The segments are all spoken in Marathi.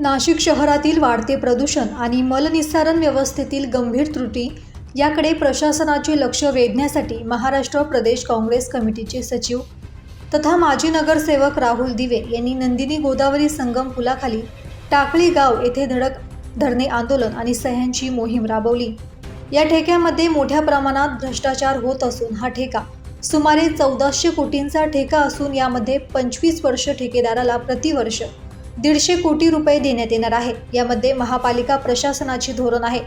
नाशिक शहरातील वाढते प्रदूषण आणि मलनिस्सारण व्यवस्थेतील गंभीर त्रुटी याकडे प्रशासनाचे लक्ष वेधण्यासाठी महाराष्ट्र प्रदेश काँग्रेस कमिटीचे सचिव तथा माजी नगरसेवक राहुल दिवे यांनी नंदिनी गोदावरी संगम पुलाखाली टाकळी गाव येथे धडक धरणे आंदोलन आणि सह्यांची मोहीम राबवली. या ठेक्यामध्ये मोठ्या प्रमाणात भ्रष्टाचार होत असून हा ठेका सुमारे चौदाशे कोटींचा ठेका असून यामध्ये पंचवीस वर्ष ठेकेदाराला प्रतिवर्ष दीडशे कोटी रुपये देण्यात येणार आहे. यामध्ये महापालिका प्रशासनाची धोरण आहे.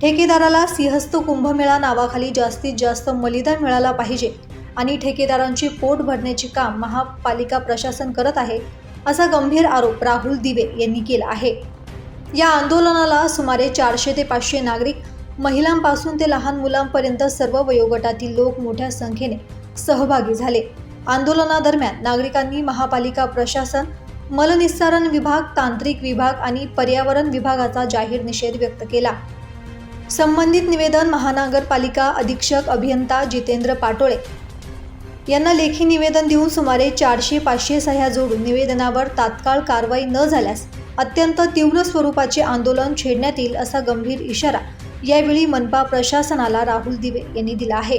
ठेकेदाराला सिंहस्थ कुंभमेळा नावाखाली जास्तीत जास्त मलिदा मिळाला पाहिजे आणि ठेकेदारांची पोट भरण्याचे काम महापालिका प्रशासन करत आहे असा गंभीर आरोप राहुल दिवे यांनी केला आहे. या आंदोलनाला सुमारे चारशे ते पाचशे नागरिक महिलांपासून ते लहान मुलांपर्यंत सर्व वयोगटातील लोक मोठ्या संख्येने सहभागी झाले. आंदोलनादरम्यान नागरिकांनी महापालिका प्रशासन मलनिस्सारण विभाग तांत्रिक विभाग आणि पर्यावरण विभागाचा जाहीर निषेध व्यक्त केला. संबंधित निवेदन महानगरपालिका अधीक्षक अभियंता जितेंद्र पाटोळे यांना लेखी निवेदन देऊन सुमारे चारशे पाचशे सह्या जोडून निवेदनावर तात्काळ कारवाई न झाल्यास अत्यंत तीव्र स्वरूपाचे आंदोलन छेडण्यात येईल असा गंभीर इशारा यावेळी मनपा प्रशासनाला राहुल दिवे यांनी दिला आहे.